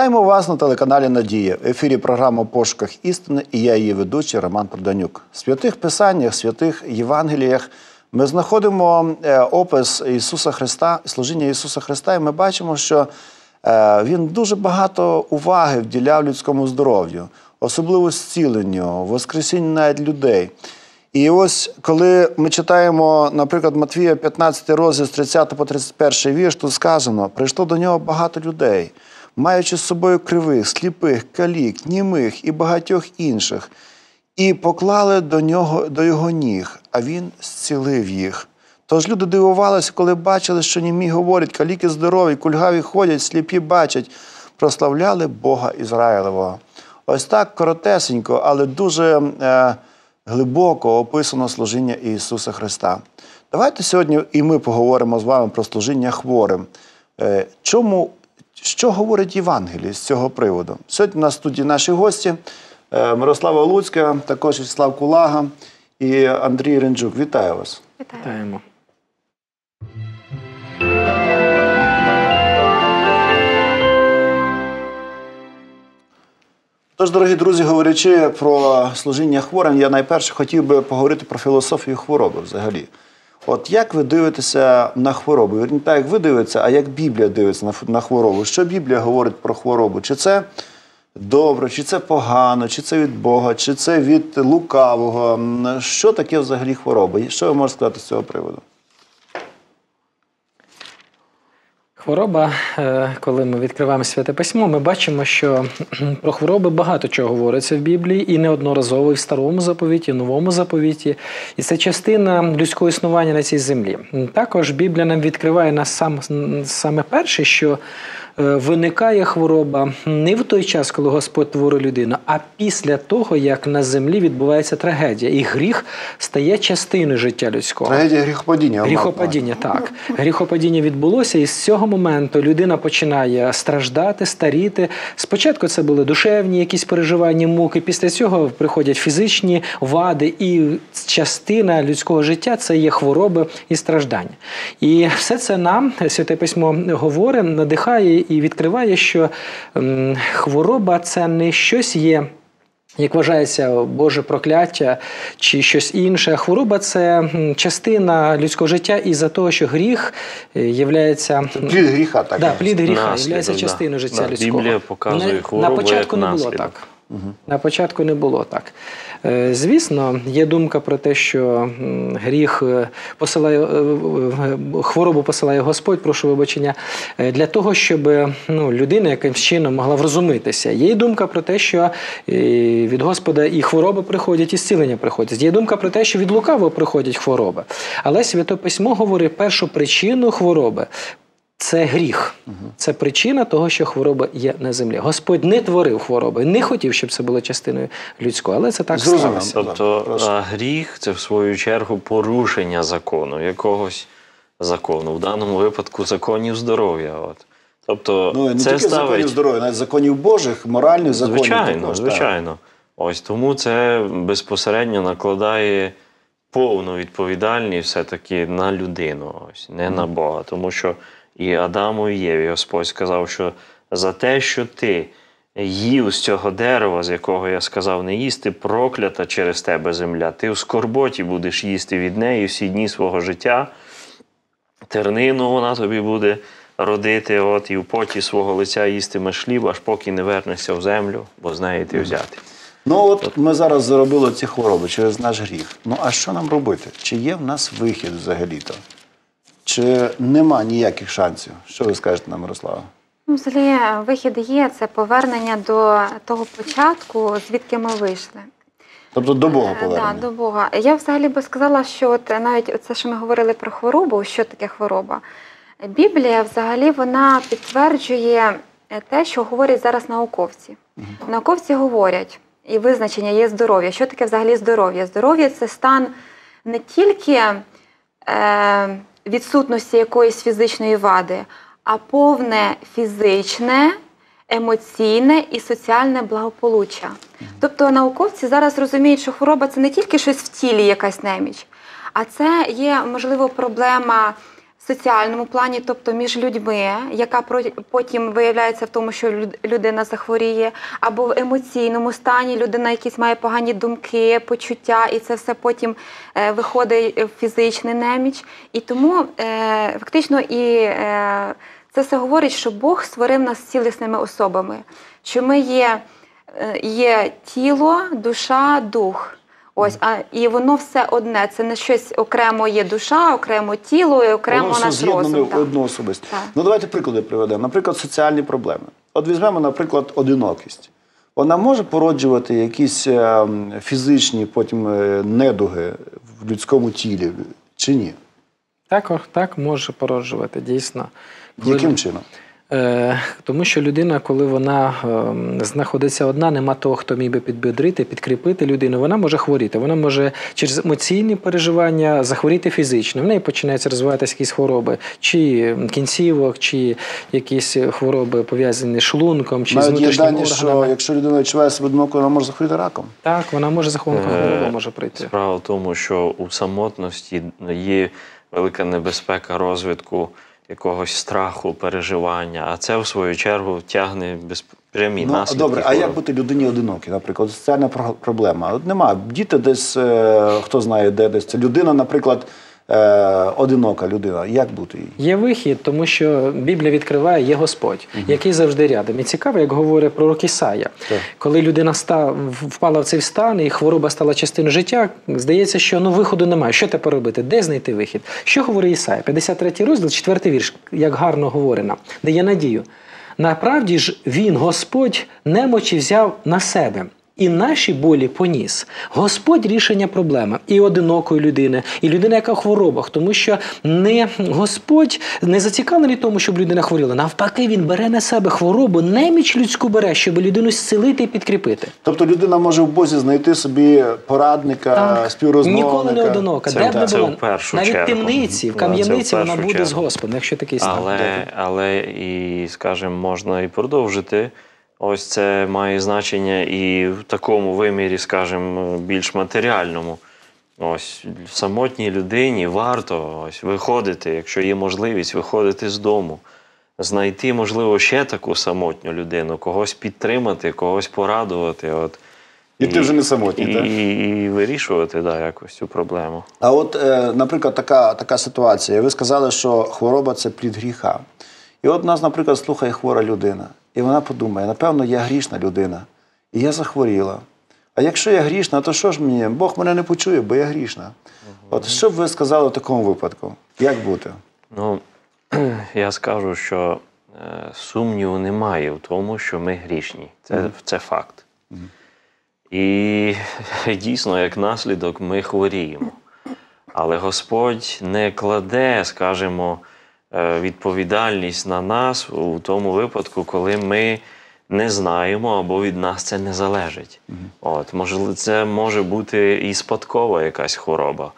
Вітаємо вас на телеканалі Надія. В ефірі програма Пошуках істини і я її ведучий Роман Проданюк. В святих писаннях, святих Євангеліях ми знаходимо е, опис Ісуса Христа, служіння Ісуса Христа, і ми бачимо, що е, Він дуже багато уваги вділяв людському здоров'ю, особливо зціленню, воскресінню навіть людей. І ось коли ми читаємо, наприклад, Матвія 15 розділ з 30 по 31 вірш, тут сказано: прийшло до нього багато людей, маючи з собою кривих, сліпих, калік, німих і багатьох інших, і поклали до нього до його ніг, а він зцілив їх. Тож люди дивувалися, коли бачили, що німі говорять, каліки здорові, кульгаві ходять, сліпі бачать, прославляли Бога Ізраїлевого. Ось так коротесенько, але дуже. Е, глибоко описано служіння Ісуса Христа. Давайте сьогодні і ми поговоримо з вами про служіння хворим. Е, чому, Що говорить Євангеліє з цього приводу? Сьогодні у нас студії наші гості е, Мирослава Луцька, також Вячеслав Кулага і Андрій Ренджук. Вітаю вас. Вітаємо. Тож, дорогі друзі, говорячи про служіння хворим, я найперше хотів би поговорити про філософію хвороби взагалі. От як ви дивитеся на хворобу? Вірні, так, як ви дивитеся, а як Біблія дивиться на хворобу? Що Біблія говорить про хворобу? Чи це добре, чи це погано, чи це від Бога, чи це від лукавого? Що таке взагалі хвороба? Що ви можете сказати з цього приводу? Хвороба, е, коли ми відкриваємо святе письмо, ми бачимо, що про хвороби багато чого говориться в Біблії, і неодноразово і в старому заповіті, і в новому заповіті. І це частина людського існування на цій землі. Також Біблія нам відкриває нас сам саме перше, що виникає хвороба не в той час, коли Господь творить людину, а після того, як на землі відбувається трагедія, і гріх стає частиною життя людського. Трагедія гріхопадіння. Гріхопадіння, так. Гріхопадіння відбулося, і з цього моменту людина починає страждати, старіти. Спочатку це були душевні якісь переживання, муки. Після цього приходять фізичні вади, і частина людського життя це є хвороби і страждання. І все це нам святе письмо говорить, надихає і відкриває, що хвороба це не щось є. Як вважається Боже прокляття чи щось інше, хвороба це частина людського життя і за того, що гріх е, являється плід гріха, так да, плід гріха є частиною життя да. людського. Біблія показує хворобу на початку як не було так. Угу. На початку не було так. Е, звісно, є думка про те, що гріх е, посилає е, хворобу посилає Господь, прошу вибачення, для того, щоб ну, людина якимсь чином могла врозумитися. Є думка про те, що від Господа і хвороби приходять, і зцілення приходять. Є думка про те, що від лукавого приходять хвороби. Але Святе Письмо говорить першу причину хвороби це гріх, це причина того, що хвороба є на землі. Господь не творив хвороби, не хотів, щоб це було частиною людською, але це так Зрозуміло. сталося. Тобто гріх це в свою чергу порушення закону, якогось закону, в даному випадку законів здоров'я. От. Тобто, ну, не це тільки ставить... законів здоров'я, навіть законів Божих, моральних законів. Звичайно, також, звичайно. Ось тому це безпосередньо накладає повну відповідальність все-таки на людину, ось не mm. на Бога. Тому що і Адаму і Єві Господь сказав, що за те, що ти їв з цього дерева, з якого я сказав не їсти, проклята через тебе земля. Ти в скорботі будеш їсти від неї всі дні свого життя. Тернину вона тобі буде родити, от і в поті свого лиця їстимеш хліб, аж поки не вернешся в землю, бо з неї ти взяти. Ну от ми зараз заробили ці хвороби через наш гріх. Ну а що нам робити? Чи є в нас вихід взагалі-то? Чи нема ніяких шансів? Що ви скажете нам, Мирослава? Ну, взагалі, вихід є це повернення до того початку, звідки ми вийшли. Тобто до Бога е, повернення? Так, да, до Бога. Я взагалі би сказала, що от навіть це, що ми говорили про хворобу, що таке хвороба. Біблія взагалі вона підтверджує те, що говорять зараз науковці. Угу. Науковці говорять, і визначення є здоров'я. Що таке взагалі здоров'я? Здоров'я це стан не тільки. Е, відсутності якоїсь фізичної вади, а повне фізичне, емоційне і соціальне благополуччя. Тобто науковці зараз розуміють, що хвороба це не тільки щось в тілі, якась неміч, а це є, можливо, проблема соціальному плані, тобто між людьми, яка потім виявляється в тому, що люд- людина захворіє, або в емоційному стані людина якісь має погані думки, почуття, і це все потім е, виходить в фізичний неміч. І тому е, фактично і е, це все говорить, що Бог створив нас цілісними особами, що ми є, є тіло, душа, дух. Ось, а і воно все одне. Це не щось окремо є душа, окремо тіло, і окремо Воно все наш розум. в так. одну особистість. Так. Ну давайте приклади приведемо. Наприклад, соціальні проблеми. От візьмемо, наприклад, одинокість. Вона може породжувати якісь е, фізичні потім е, недуги в людському тілі чи ні? Так, так може породжувати, дійсно. Яким чином? Е, тому що людина, коли вона е, знаходиться одна, нема того, хто міг би підбодрити, підкріпити людину, вона може хворіти. Вона може через емоційні переживання захворіти фізично. В неї починаються розвиватися якісь хвороби, чи кінцівок, чи якісь хвороби пов'язані з шлунком, чи з Навіть є внутрішніми дані, що якщо людина відчуває себе одиноко, вона може захворіти раком. Так, вона може захворювати Е, хвороба може прийти. Справа в тому, що у самотності є велика небезпека розвитку якогось страху, переживання, а це в свою чергу тягне безпрямі Ну, наслідки. добре, а як бути людині одинокій, наприклад, соціальна про- проблема? От нема. Діти десь, е, хто знає, де десь. Це людина, наприклад, одинока людина. Як бути їй? Є вихід, тому що Біблія відкриває є Господь, який завжди рядом. І цікаво, як говорить пророк Ісая. Так. Коли людина ста- впала в цей стан і хвороба стала частиною життя, здається, що ну виходу немає. Що тепер робити? Де знайти вихід? Що говорить Ісая? 53 розділ, 4 вірш, як гарно говорено, дає надію. Направді ж він, Господь, немочі взяв на себе. І наші болі поніс. Господь рішення проблеми і одинокої людини, і людини, яка в хворобах, тому що не Господь не зацікавлений тому, щоб людина хворіла. Навпаки, він бере на себе хворобу, неміч людську бере, щоб людину зцілити і підкріпити. Тобто людина може в Бозі знайти собі порадника, співрозмовника. Ніколи не одинока. Це- Де б не в навіть чергу. темниці, в кам'яниці вона буде з. Господом, якщо такий стан. Але, але і, скажімо, можна і продовжити. Ось це має значення і в такому вимірі, скажімо, більш матеріальному. Ось самотній людині варто ось виходити, якщо є можливість, виходити з дому, знайти, можливо, ще таку самотню людину, когось підтримати, когось порадувати. От, І ти вже не самотній, і, так? і, і вирішувати да, якось цю проблему. А от, е, наприклад, така, така ситуація. Ви сказали, що хвороба це плід гріха. І от нас, наприклад, слухає хвора людина, і вона подумає, напевно, я грішна людина, і я захворіла. А якщо я грішна, то що ж мені? Бог мене не почує, бо я грішна. От що б ви сказали в такому випадку? Як бути? Ну, я скажу, що е, сумніву немає в тому, що ми грішні. Це, це факт. І дійсно, як наслідок, ми хворіємо. Але Господь не кладе, скажімо, відповідальність на нас у тому випадку, коли ми не знаємо або від нас це не залежить. От, можливо, це може бути і спадкова якась хвороба.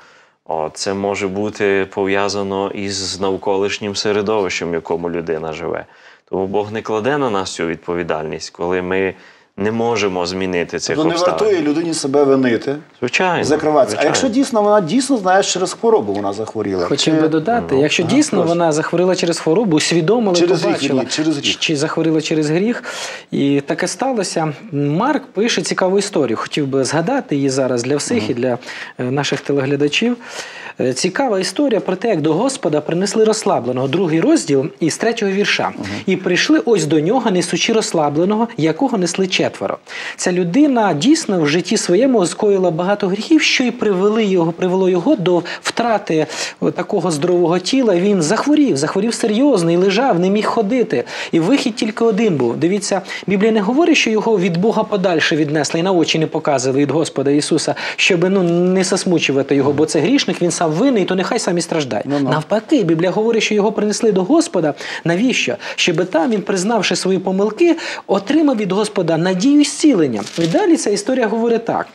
От, це може бути пов'язано із навколишнім середовищем, в якому людина живе. Тому Бог не кладе на нас цю відповідальність, коли ми не можемо змінити цих То не вартує людині себе винити, Звичайно. закриватися. А якщо дійсно вона дійсно знає, що через хворобу вона захворіла. Хотів би додати, Ну, якщо ага, дійсно прошу. вона захворіла через хворобу, усвідомила, Через гріх, побачила, Ілля, через гріх. Чи, захворіла через гріх. І таке сталося. Марк пише цікаву історію. Хотів би згадати її зараз для всіх і для е, наших телеглядачів. Е, Цікава історія про те, як до Господа принесли розслабленого, другий розділ із третього вірша. І прийшли ось до нього, несучи розслабленого, якого несли четверо. Ця людина дійсно в житті своєму скоїла багато гріхів, що і привели його, привело його до втрати такого здорового тіла. Він захворів, захворів серйозно і лежав, не міг ходити. І вихід тільки один був. Дивіться, Біблія не говорить, що його від Бога подальше віднесли і на очі не показували від Господа Ісуса, щоб ну не засмучувати його, бо це грішник, він сам винний, то нехай сам і страждає. Ну-ну. Навпаки, Біблія говорить, що його принесли до Господа. Навіщо? Щоб там він, признавши свої помилки, отримав від Господа надію і зцілення. І далі ця історія говорить так.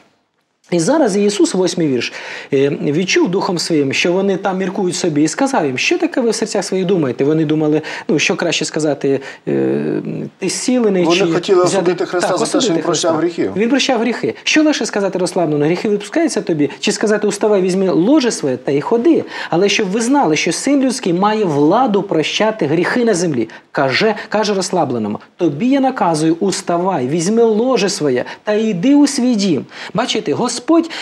І зараз Ісус, восьмий вірш, е, відчув духом своїм, що вони там міркують собі, і сказав їм, що таке ви в серцях своїх думаєте? Вони думали, ну що краще сказати, е, ти зцілений Вони чи хотіли взяти- осудити Христа за те, що він прощав гріхи. Він прощав гріхи. Що лише сказати розслаблено? Гріхи відпускаються тобі, чи сказати уставай, візьми ложе своє та й ходи. Але щоб ви знали, що син людський має владу прощати гріхи на землі. Каже, каже розслабленому: тобі я наказую, уставай, візьми ложе своє та йди у свій дім. Бачите, Господь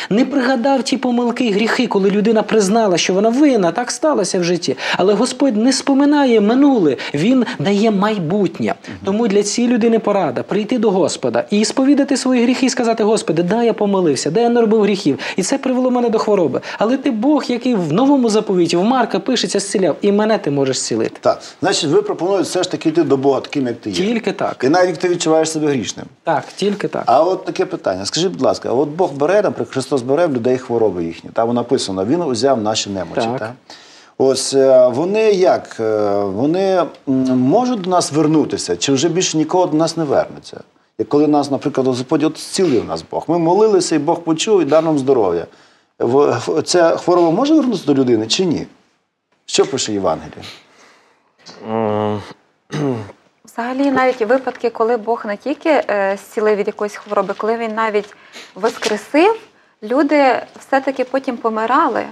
не пригадав ті помилки і гріхи, коли людина признала, що вона винна, так сталося в житті. Але Господь не споминає минуле, Він дає майбутнє. Тому для цієї людини порада прийти до Господа і сповідати свої гріхи і сказати: Господи, да, я помилився, да я не робив гріхів, і це привело мене до хвороби. Але ти Бог, який в новому заповіті, в Марка пишеться, зціляв, і мене ти можеш зцілити. Так, значить, ви пропонуєте все ж таки йти до Бога таким, як ти є. Тільки так. І навіть ти відчуваєш себе грішним. Так, тільки так. А от таке питання. Скажіть, будь ласка, от Бог бере, наприклад, Христос бере в людей хвороби їхні. Там написано, Він узяв наші немочі. Так. Так. Ось е, вони як? Е, Вони можуть до нас вернутися, чи вже більше нікого до нас не вернеться? Як коли нас, наприклад, Господь от зцілив нас Бог. Ми молилися, і Бог почув і дав нам здоров'я. Ця хвороба може вернутися до людини чи ні? Що пише Євангеліє? Взагалі, навіть випадки, коли Бог не тільки е, зцілив від якоїсь хвороби, коли він навіть воскресив, люди все-таки потім помирали.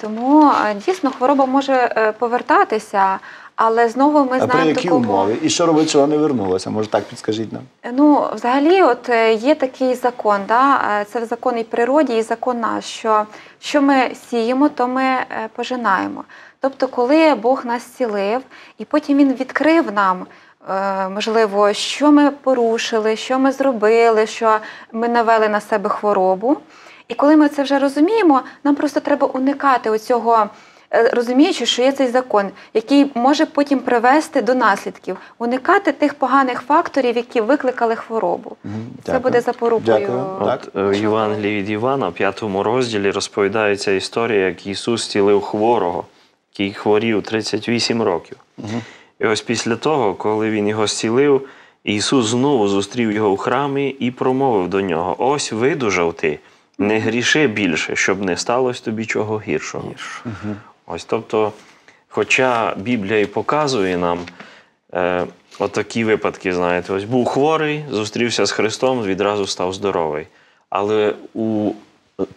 Тому е, дійсно хвороба може е, повертатися, але знову ми а при знаємо якій такого. умові? І що робити, що вона не вернулася? Може так підскажіть нам? Ну, взагалі, от є такий закон, да? це закон і природі, і закон наш, що що ми сіємо, то ми пожинаємо. Тобто, коли Бог нас зцілив, і потім Він відкрив нам, можливо, що ми порушили, що ми зробили, що ми навели на себе хворобу. І коли ми це вже розуміємо, нам просто треба уникати оцього. е, Розуміючи, що є цей закон, який може потім привести до наслідків, уникати тих поганих факторів, які викликали хворобу. Це Дякую. буде запорукою. От е, в Євангелії від Івана, в п'ятому розділі, розповідається історія, як Ісус стілив хворого, який хворів 38 років. І ось після того, коли він його зцілив, Ісус знову зустрів його в храмі і промовив до нього: Ось видужав ти, не гріши більше, щоб не сталося тобі чого гіршого. Ось тобто, хоча Біблія і показує нам е, отакі випадки, знаєте, ось був хворий, зустрівся з Христом, відразу став здоровий. Але у,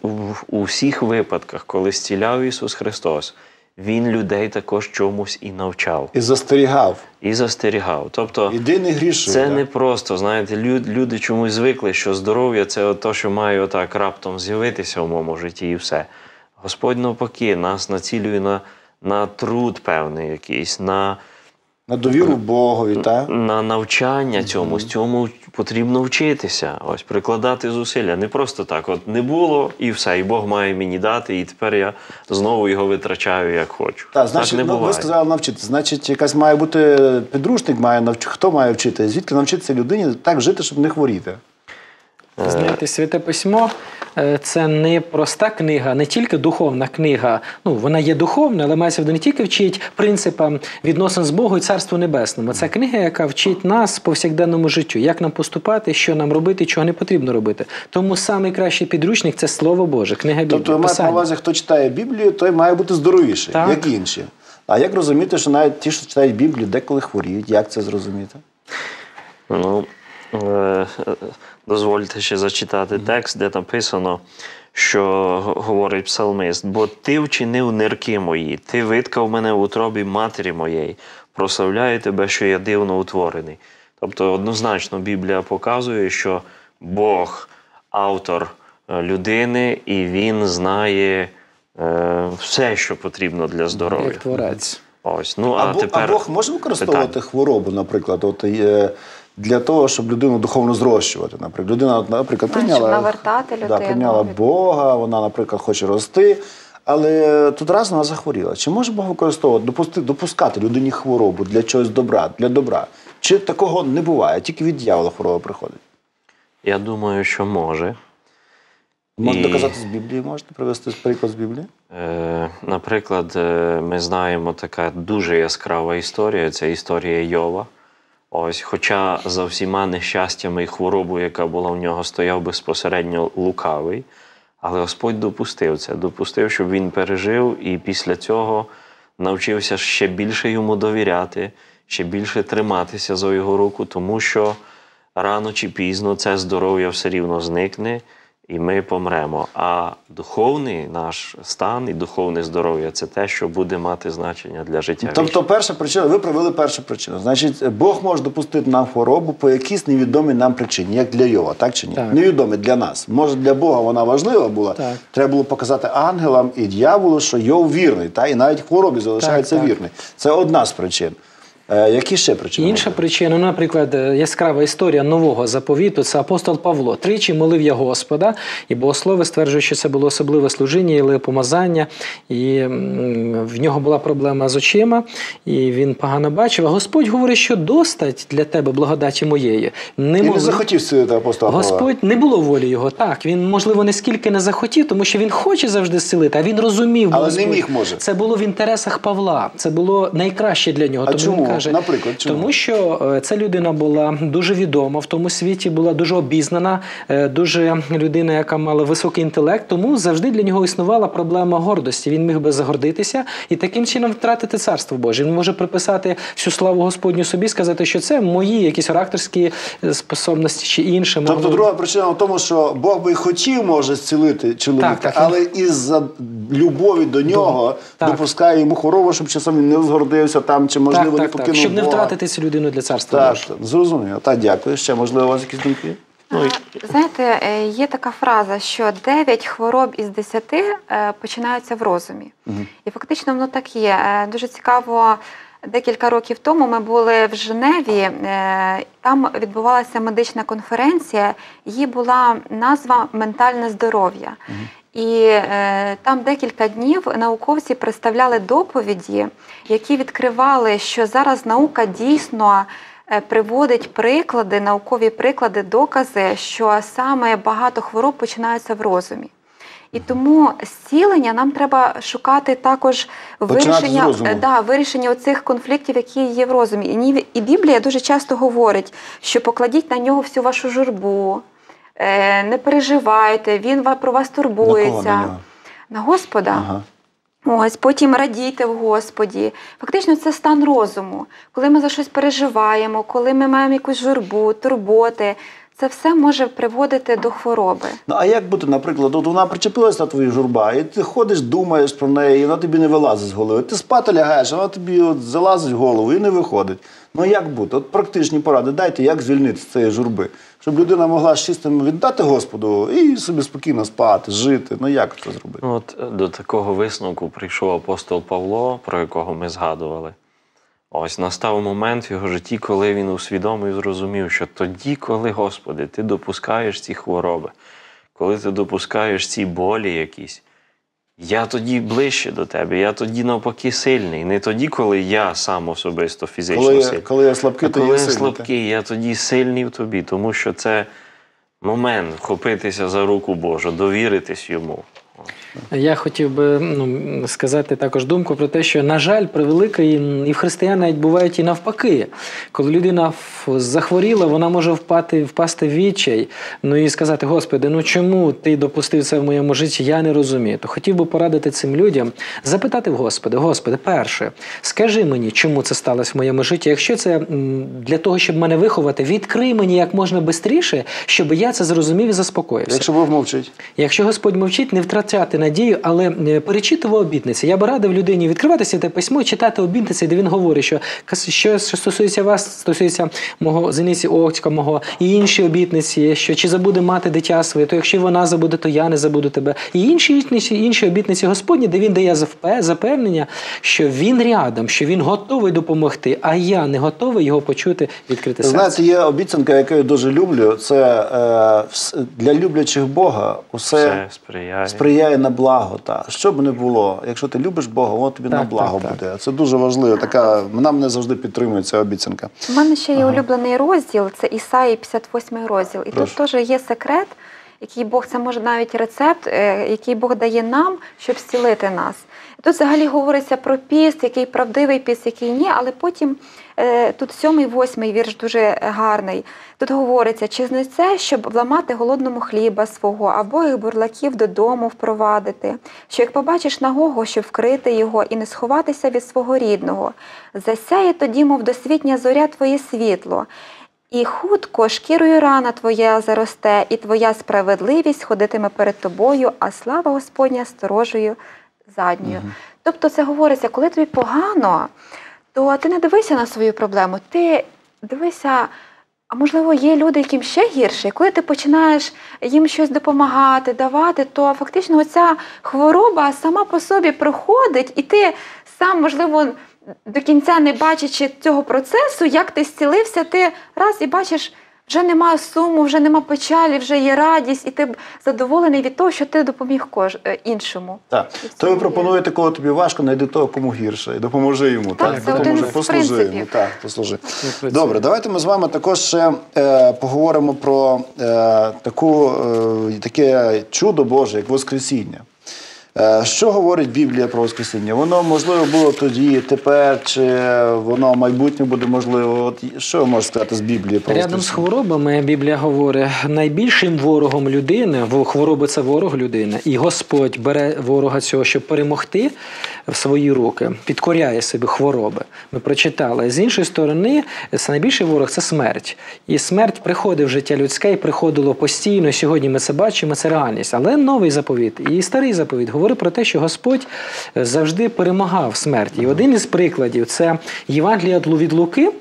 у, у всіх випадках, коли зціляв Ісус Христос, Він людей також чомусь і навчав, І застерігав. і застерігав. Тобто, Іди не це да? не просто, знаєте, люд, люди чомусь звикли, що здоров'я це от то, що має отак раптом з'явитися в моєму житті, і все. Господь навпаки, нас націлює на, на труд певний якийсь, на, На довіру Богові, так? на навчання цьому. З цьому потрібно вчитися, ось прикладати зусилля. Не просто так, от не було і все, і Бог має мені дати, і тепер я знову його витрачаю як хочу. Так, значить, так не ну, буває. ви сказали навчити. Значить, якась має бути підручник, має навч... хто має вчити? Звідки навчитися людині так жити, щоб не хворіти? Знаєте, святе письмо е, це не проста книга, не тільки духовна книга. Ну, вона є духовна, але мається не тільки вчить принципам відносин з Богом і Царству Небесному. Це книга, яка вчить нас повсякденному життю, як нам поступати, що нам робити, чого не потрібно робити. Тому найкращий підручник це Слово Боже, книга Біблії. Тобто, ви маєте на увазі, хто читає Біблію, той має бути здоровіший, Так. як інші. А як розуміти, що навіть ті, що читають Біблію, деколи хворіють? Як це зрозуміти? Ну, е, е, дозвольте ще зачитати текст, де написано, що говорить псалмист: бо ти вчинив нирки мої, ти виткав мене в утробі матері моєї, прославляю тебе, що я дивно утворений. Тобто, однозначно, Біблія показує, що Бог автор е, людини, і він знає е, все, що потрібно для здоров'я. Як творець. Ось, ну, А, а, Бо- тепер... а Бог може використовувати питання. хворобу, наприклад, от, е, для того, щоб людину духовно зрощувати. Наприклад, людина, наприклад, прийняла, навертати да, прийняла Бога, вона, наприклад, хоче рости. Але тут раз вона захворіла. Чи може Бог використовувати, допусти, допускати людині хворобу для чогось добра, для добра? Чи такого не буває? Тільки від дьявола хвороба приходить? Я думаю, що може. Можна І- доказати з Біблії, можете привести приклад з Біблії? Е, Наприклад, е, ми знаємо така дуже яскрава історія це історія Йова. Ось, хоча за всіма нещастями і хворобою, яка була в нього, стояв безпосередньо лукавий, Але Господь допустив це, допустив, щоб він пережив, і після цього навчився ще більше йому довіряти, ще більше триматися за його руку, тому що рано чи пізно це здоров'я все рівно зникне, і ми помремо. А духовний наш стан і духовне здоров'я це те, що буде мати значення для життя. Тобто, перша причина, ви провели першу причину. Значить, Бог може допустити нам хворобу по якійсь невідомій нам причині, як для Йова, так чи ні? Так. Невідомі для нас. Може, для Бога вона важлива була. Так. Треба було показати ангелам і дьяволу, що Йов вірний, та? і навіть в хворобі залишається так. вірний. Це одна з причин. Е, які ще причини? Інша причина, ну, наприклад, е, яскрава історія нового заповіту це апостол Павло. Тричі молив я Господа, і богослови стверджують, що це було особливе служіння і помазання, і в нього була проблема з очима, і він погано бачив. А Господь говорить, що достать для тебе благодаті моєї. Не Він не захотів зцілити апостола Павла. Господь не було волі його. Так, він, можливо, не скільки не захотів, тому що він хоче завжди зцілити, а він розумів, Але не міг, може. Це було в інтересах Павла. Це було найкраще для нього. А тому чому? Він каже, Наприклад, чому? тому що е, ця людина була дуже відома в тому світі, була дуже обізнана, е, дуже людина, яка мала високий інтелект. Тому завжди для нього існувала проблема гордості. Він міг би загордитися і таким чином втратити царство Боже. Він може приписати всю славу Господню собі, сказати, що це мої якісь характерські е, способності чи інше. Тобто Могло- друга причина в тому, що Бог би хотів, може, зцілити чоловіка, Так, так. але із-за любові до нього Так. допускає йому хворобу, щоб часом він не згордився там, чи можливо так, не так, покинув щоб не втратити цю людину для царства Так, Божого. зрозуміло. Так, дякую. Ще можливо у вас якісь думки? Ну, Знаєте, е, є така фраза, що 9 хвороб із 10 е, починаються в розумі. І фактично воно так є. Е, Дуже цікаво. Декілька років тому ми були в Женеві. е, Там відбувалася медична конференція. Її була назва Ментальне здоров'я. І е, там декілька днів науковці представляли доповіді, які відкривали, що зараз наука дійсно е, приводить приклади, наукові приклади, докази, що саме багато хвороб починаються в розумі. І тому зцілення нам треба шукати також Починати вирішення, е, да, вирішення оцих конфліктів, які є в розумі. І, Біблія дуже часто говорить, що покладіть на нього всю вашу журбу, не переживайте, він про вас турбується. на? На Господа. Ага. Ось потім радійте в Господі. Фактично, це стан розуму. Коли ми за щось переживаємо, коли ми маємо якусь журбу, турботи, це все може приводити до хвороби. Ну а як бути, наприклад, от вона причепилась на твою журба, і ти ходиш, думаєш про неї, і вона тобі не вилазить з голови. Ти спати лягаєш, а вона тобі от залазить в голову і не виходить. Ну як бути? От практичні поради дайте, як звільнити з цієї журби, щоб людина могла з чистим віддати Господу і собі спокійно спати, жити. Ну як це зробити? От е, до такого висновку прийшов апостол Павло, про якого ми згадували. Ось настав момент в його житті, коли він усвідомив і зрозумів, що тоді, коли, Господи, ти допускаєш ці хвороби, коли ти допускаєш ці болі якісь, я тоді ближче до тебе, я тоді навпаки сильний. Не тоді, коли я сам особисто фізично Коли, сильний. коли я слабкий, А то коли я сильний. слабкий, я тоді сильний в тобі, тому що це момент вхопитися за руку Божу, довіритись йому. Я хотів би ну, сказати також думку про те, що, на жаль, превеликий і в християн навіть бувають і навпаки. Коли людина захворіла, вона може впати, впасти в відчай, ну і сказати: Господи, ну чому ти допустив це в моєму житті? Я не розумію. То хотів би порадити цим людям, запитати в Господи, Господи, перше, скажи мені, чому це сталося в моєму житті. Якщо це для того, щоб мене виховати, відкрий мені як можна швидше, щоб я це зрозумів і заспокоївся. Якщо Бог мовчить. Якщо Господь мовчить, не втрачати надію, але е, перечитував обітниці. Я би радив людині відкривати святе письмо і читати обітниці, де він говорить, що кас- що, стосується вас, стосується мого зениці ока мого і інші обітниці, що чи забуде мати дитя своє, то якщо вона забуде, то я не забуду тебе. І інші інші, інші обітниці Господні, де він дає запевнення, що він рядом, що він готовий допомогти, а я не готовий його почути, відкрити серце. Знаєте, є обіцянка, яку я дуже люблю. Це е, для люблячих Бога усе Все сприяє. сприяє на благо. Та. Що б не було, якщо ти любиш Бога, воно тобі Так, на благо так, так. Це дуже важливо. Така нам не завжди підтримує ця обіцянка. У мене ще є улюблений розділ, це Ісаї 58 розділ. І Прошу. тут теж є секрет, який Бог, це може навіть рецепт, е, який Бог дає нам, щоб зцілити нас. Тут взагалі говориться про піст, який правдивий піст, який ні, але потім тут сьомий, восьмий вірш дуже гарний. Тут говориться, чи не це, щоб вламати голодному хліба свого, або їх бурлаків додому впровадити, що як побачиш нагого, щоб вкрити його і не сховатися від свого рідного, засяє тоді, мов досвітня зоря твоє світло. І хутко шкірою рана твоя заросте, і твоя справедливість ходитиме перед тобою, а слава Господня сторожею задньою. Тобто це говориться, коли тобі погано, то ти не дивися на свою проблему, ти дивися. А можливо, є люди, яким ще гірше. І коли ти починаєш їм щось допомагати, давати, то фактично ця хвороба сама по собі проходить, і ти сам, можливо, до кінця не бачачи цього процесу, як ти зцілився, ти раз і бачиш, вже нема суму, вже нема печалі, вже є радість, і ти задоволений від того, що ти допоміг кож... е, іншому. Так. То ви пропонуєте, коли тобі важко, знайди того, кому гірше, і допоможи йому. Так, це Допоможи, один з послужи йому. Так, послужи. Добре, давайте ми з вами також ще е, поговоримо про е, таку, е, таке чудо Боже, як Воскресіння. Е, що говорить Біблія про Воскресіння? Воно можливо було тоді, тепер, чи воно в майбутньому буде можливо? От що ви можете сказати з Біблії про Рядом з хворобами Біблія говорить, найбільшим ворогом людини, хвороби це ворог людини, і Господь бере ворога цього, щоб перемогти в свої руки, підкоряє собі хвороби. Ми прочитали. З іншої сторони, це найбільший ворог це смерть. І смерть приходить в життя людське і приходило постійно. Сьогодні ми це бачимо, це реальність. Але новий заповіт і старий заповіт говорить про те, що Господь завжди перемагав смерть. І один із прикладів це Євангелія від Луки,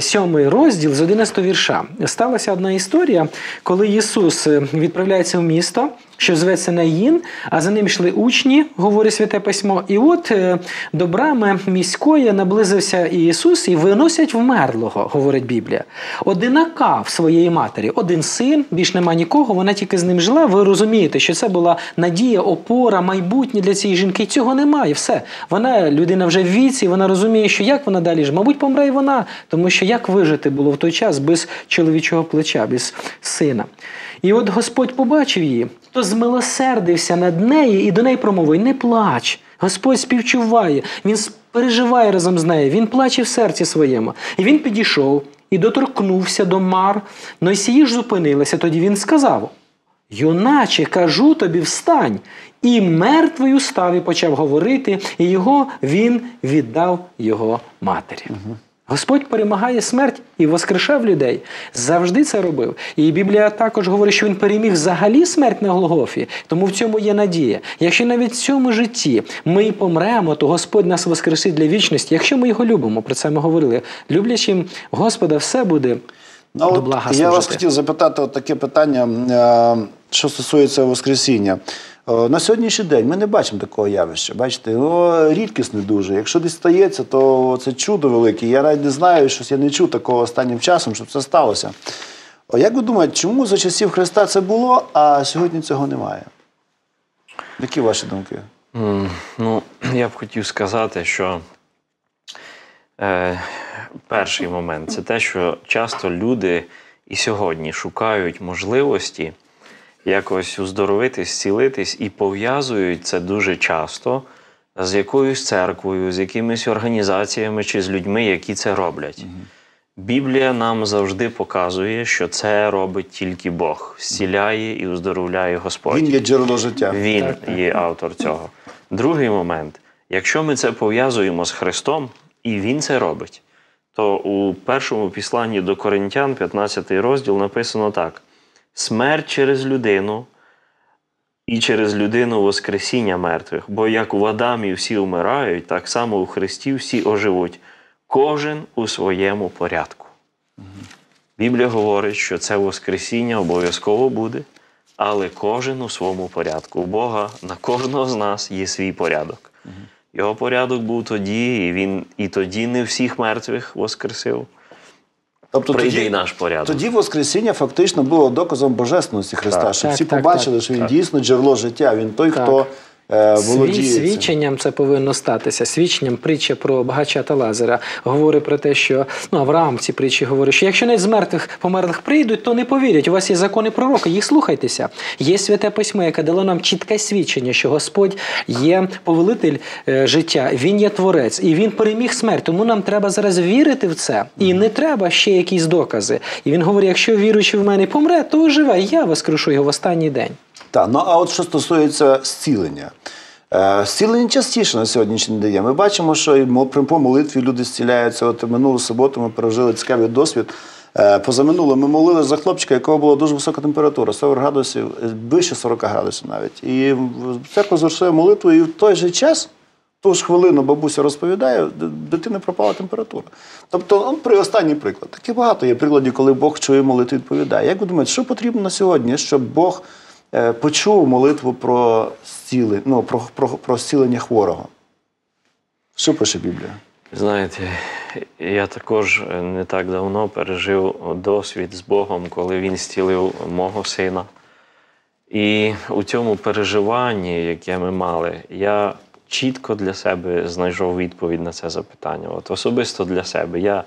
сьомий розділ з 11 вірша. Сталася одна історія, коли Ісус е, відправляється в місто. Що зветься Наїн, а за ним йшли учні, говорить святе письмо. І от е, до брами міської наблизився Ісус і виносять вмерлого, говорить Біблія. Одинака в своєї матері, один син, більш нема нікого, вона тільки з ним жила. Ви розумієте, що це була надія, опора, майбутнє для цієї жінки. Цього немає. Все. Вона людина вже в віці, вона розуміє, що як вона далі ж, мабуть, помре і вона, тому що як вижити було в той час без чоловічого плеча, без сина. І от Господь побачив її, то змилосердився над нею і до неї промовив: не плач. Господь співчуває, він переживає разом з нею, він плаче в серці своєму. І він підійшов і доторкнувся до мар. Но й сії ж зупинилася. Тоді він сказав: Юначе, кажу тобі, встань. І мертвою став і почав говорити, і його він віддав його матері. Господь перемагає смерть і воскрешав людей. Завжди це робив. І Біблія також говорить, що він переміг взагалі смерть на Голгофі. Тому в цьому є надія. Якщо навіть в цьому житті ми й помремо, то Господь нас воскресить для вічності, якщо ми його любимо. Про це ми говорили. Люблячим Господа, все буде Ну, до от блага я вас хотів запитати от таке питання, е, що стосується Воскресіння. Е, На сьогоднішній день ми не бачимо такого явища. Бачите, ну, рідкісне дуже. Якщо десь стається, то це чудо велике. Я навіть не знаю, щось я не чув такого останнім часом, щоб це сталося. О, Як ви думаєте, чому за часів Христа це було, а сьогодні цього немає? Які ваші думки? М, Ну, я б хотів сказати, що е, перший момент це те, що часто люди і сьогодні шукають можливості якось уздоровитись, зцілитись і пов'язують це дуже часто з якоюсь церквою, з якимись організаціями чи з людьми, які це роблять. Біблія нам завжди показує, що це робить тільки Бог, зціляє і уздоровляє Господь. Він є джерело життя. Він Так, так. є автор цього. Другий момент: якщо ми це пов'язуємо з Христом, і Він це робить, то у першому післанні до Коринтян, 15 розділ, написано так: смерть через людину і через людину Воскресіння мертвих. Бо як в Адамі всі вмирають, так само у Христі всі оживуть, кожен у своєму порядку. Біблія говорить, що це Воскресіння обов'язково буде, але кожен у своєму порядку. У Бога на кожного з нас є свій порядок. Його порядок був тоді, і він і тоді не всіх мертвих воскресив. Тобто Прийде і наш порядок. Тоді Воскресіння фактично було доказом божественності Христа, Так. щоб Так, всі так, побачили, так. що він дійсно джерело життя. Він той, Так. хто володіє. цим. свідченням це повинно статися. Свідченням притча про багача та Лазаря говорить про те, що ну, Авраам в цій притчі говорить, що якщо не з мертвих померлих прийдуть, то не повірять. У вас є закони пророка, їх слухайтеся. Є святе письмо, яке дало нам чітке свідчення, що Господь є повелитель е, життя, він є творець і він переміг смерть. Тому нам треба зараз вірити в це. І не треба ще якісь докази. І він говорить: якщо віруючи в мене помре, то живе. Я воскрешу його в останній день. Так, ну а от що стосується зцілення. Е, Зцілення частіше на сьогоднішній день. Ми бачимо, що по молитві люди зціляються. От минулу суботу ми пережили цікавий досвід. Е, Позаминуло ми молили за хлопчика, якого була дуже висока температура, 40 градусів, е, більше 40 градусів навіть. І церква звершує молитву, і в той же час, ту ж хвилину бабуся розповідає, дитини пропала температура. Тобто, ну, при останній приклад. Таке багато є прикладів, коли Бог чує молитву відповідає. Як ви думаєте, що потрібно на сьогодні, щоб Бог почув молитву про зцілення, ну, про, про, про зцілення хворого? Що пише Біблія? Знаєте, я також не так давно пережив досвід з Богом, коли він зцілив мого сина. І у цьому переживанні, яке ми мали, я чітко для себе знайшов відповідь на це запитання. От особисто для себе. Я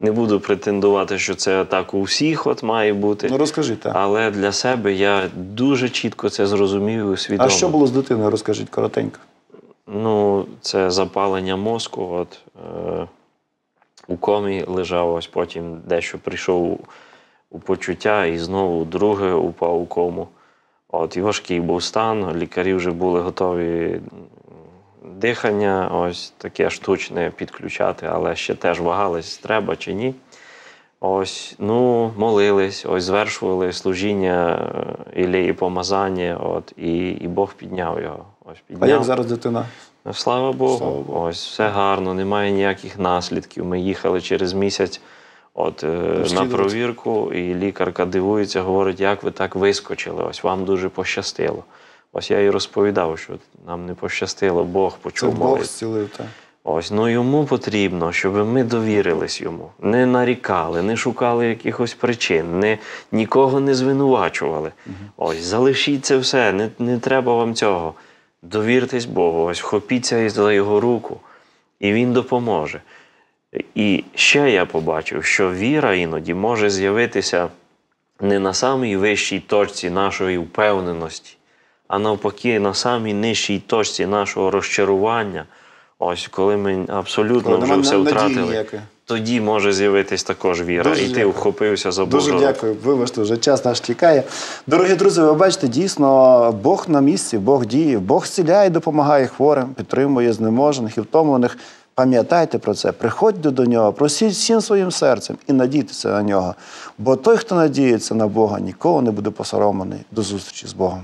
не буду претендувати, що це так у всіх от має бути. Ну розкажіть, так. Але для себе я дуже чітко це зрозумів і А що було з дитиною? Розкажіть коротенько. Ну, це запалення мозку. От, е, у комі лежав, ось потім дещо прийшов у, почуття і знову друге упав у кому. От, і важкий був стан, лікарі вже були готові дихання, ось таке штучне підключати, але ще теж вагались, треба чи ні. Ось, ну, молились, ось звершували служіння е, Ілії помазання, от, і, і Бог підняв його. Ось, А як зараз дитина? Ну, Слава Богу. Слава Богу. Ось все гарно, немає ніяких наслідків. Ми їхали через місяць от, е, на провірку, і лікарка дивується, говорить, як ви так вискочили. Ось вам дуже пощастило. Ось я їй розповідав, що нам не пощастило, Бог Це Бог зцілив. Так. Ось, ну йому потрібно, щоб ми довірились йому, не нарікали, не шукали якихось причин, не, нікого не звинувачували. Ось, залишіть це все, не, не треба вам цього. Довіртесь Богу, ось вхопіться за його руку, і він допоможе. І ще я побачив, що віра іноді може з'явитися не на самій вищій точці нашої впевненості, а навпаки, на самій нижчій точці нашого розчарування. Ось коли ми абсолютно Коли вже все втратили, ніякої. тоді може з'явитись також віра. Дуже і ти вхопився за Дуже дякую. Вибачте, вже час наш тікає. Дорогі друзі, ви бачите, дійсно Бог на місці, Бог діє, Бог зціляє, допомагає хворим, підтримує знеможених і втомлених. Пам'ятайте про це, приходьте до нього, просіть всім своїм серцем і надійтеся на нього. Бо той, хто надіється на Бога, ніколи не буде посоромлений. До зустрічі з Богом.